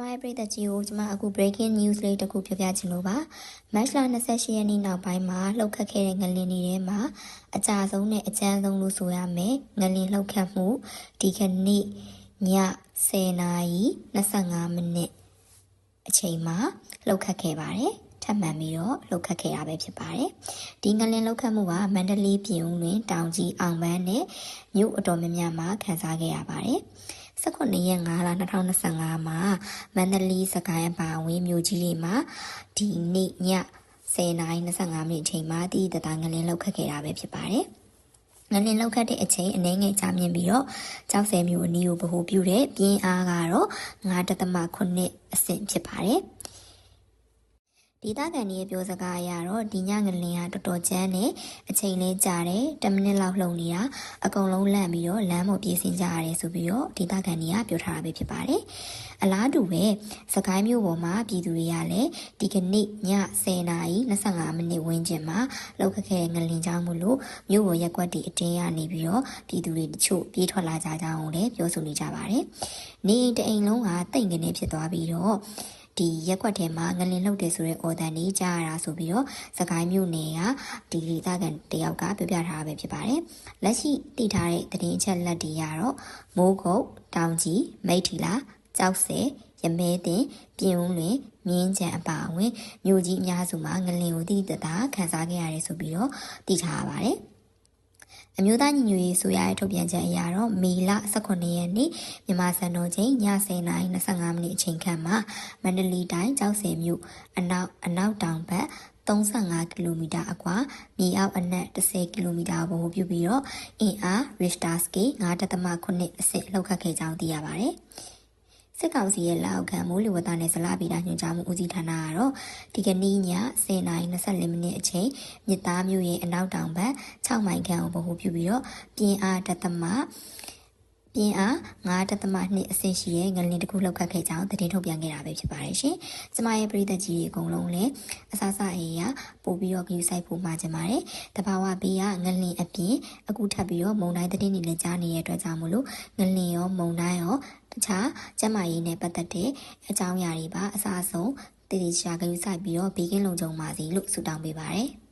မရဲ့ပရိသတ်ကြီးကိုကျွန်မအခု breaking news လေးတစ်ခုပြောပြချင်လို့ပါ။ March လ28ရက်နေ့နောက်ပိုင်းမှာလှုပ်ခတ်ခဲ့တဲ့ငလင်တွေထဲမှာအကြဆုံးနဲ့အကျန်းဆုံးလို့ဆိုရမယ်။ငလင်လှုပ်ခတ်မှုဒီကနေ့ည10နာရီ25မိနစ်အချိန်မှာလှုပ်ခတ်ခဲ့ပါတယ်။ထပ်မံပြီးတော့လှုပ်ခတ်ခဲ့တာပဲဖြစ်ပါတယ်။ဒီငလင်လှုပ်ခတ်မှုကမန္တလေးပြည်ဦးတွင် တောင်ကြီးအောင်ပန်းနဲ့မြို့အတော်များများမှာခန်းစားခဲ့ရပါတယ်။ 19ရက်5လ2025မှာမန္တလေးစကိုင်းအပါအဝင်မြို့ကြီးတွေမှာဒီနေ့ည10:25မိနစ်အချိန်မှာတည်တတာငလင်းလောက်ခတ်ခဲ့တာပဲဖြစ်ပါတယ်။ငလင်းလောက်ခတ်တဲ့အချိန်အနည်းငယ်ကြာမြင့်ပြီးတော့ကြောက်စဲမျိုးအနီးကိုဗဟိုပြုတဲ့ပြင်းအားကတော့9.9အဆင့်ဖြစ်ပါတယ်။ ဒေသခံတွေရဲ့ပြောစကားအရတော့ဒီညငလင်ဟာတော်တော်ကျန်းတယ်အချိန်လေးကြာတယ်10မိနစ်လောက်လှုံနေတာအကုန်လုံးလန့်ပြီးတော့လမ်းပေါ်ပြေးဆင်းကြရတယ်ဆိုပြီးတော့ဒေသခံတွေကပြောထားတာပဲဖြစ်ပါတယ်အလားတူပဲစကိုင်းမြို့ပေါ်မှာပြည်သူတွေကလည်းဒီကနေ့ည10:25မိနစ်ဝန်းကျင်မှာလောက်ခက်ခဲငလင်ကြောင်းမလို့မြို့ပေါ်ရက်ွက်တီအတင်းရနေပြီးတော့ပြည်သူတွေတချို့ပြေးထွက်လာကြကြအောင်လည်းပြောဆိုနေကြပါတယ်နေအိမ်တအိမ်လုံးကတိတ်ငနေဖြစ်သွားပြီးတော့ ဒီရက်ွက်ထဲမှာငလင်လှုပ်တယ်ဆိုတဲ့အော်တန်ကြီးကြားရတာဆိုပြီးတော့စကိုင်းမြို့နယ်ကဒီဒေသခံတယောက်ကပြောပြထားတာပဲဖြစ်ပါတယ်။လက်ရှိတည်ထားတဲ့သတင်းအချက်လက်တွေကတော့မိုးကုတ်တောင်ကြီးမိထီလာကြောက်စဲရမဲတင်ပြင်ဦးလွင်မြင်းကြံအပါအဝင်မြို့ကြီးအများစုမှာငလင်ကိုတိတိတသားခန်းစားခဲ့ရတယ်ဆိုပြီးတော့တည်ထားရပါတယ်။ အမျိုးသားညီညွတ်ရေးဆိုရရဲ့ထုတ်ပြန်ချက်အရတော့မေလ18ရက်နေ့မြန်မာစံတော်ချိန်ည10:25မိနစ်အချိန်ခန့်မှာမန္တလေးတိုင်းကျောက်ဆည်မြို့အနောက်အနောက်တောင်ဘက်35ကီလိုမီတာအကွာမြေအောက်အနက်10ကီလိုမီတာဘို့ပြုပြီးတော့အင်အား Richter scale 9.8အဆင့်လှုပ်ခတ်ခဲ့ကြောင်းသိရပါတယ်။ စစ်ကောင်စီရဲ့လက်အောက်ခံမိုးလေဝသနဲ့ဇလဗီဒညွှန်ကြားမှုဦးစီးဌာနကတော့ဒီကနေ့ည10:24မိနစ်အချိန်မြစ်သားမြို့ရဲ့အနောက်တောင်ဘက်6မိုင်ခန့်ကိုဗဟိုပြုပြီးတော့ပြင်းအားတသမ ပြင်းအား9.2အဆင့်ရှိတဲ့ငလင်တစ်ခုလှုပ်ခတ်ခဲ့ကြောင်းသတင်းထုတ်ပြန်ခဲ့တာပဲဖြစ်ပါတယ်ရှင်။ကျမရဲ့ပရိသတ်ကြီးတွေအကုန်လုံးလည်းအဆအဆအေးရပို့ပြီးတော့ကြည့်ဆိုင်ဖို့မှာကြပါတယ်။တဘာဝဘေးကငလင်အပြင်အခုထပ်ပြီးတော့မုံတိုင်းသတင်းတွေလည်းကြားနေတဲ့အတွက်ကြောင့်မလို့ငလင်ရောမုံတိုင်းရောတခြားကျန်းမာရေးနဲ့ပတ်သက်တဲ့အကြောင်းအရာတွေပါအစားဆုံးတည်တည်ချာဂရုစိုက်ပြီးတော့ဘေးကင်းလုံခြုံပါစေလို့ဆုတောင်းပေးပါရစေ။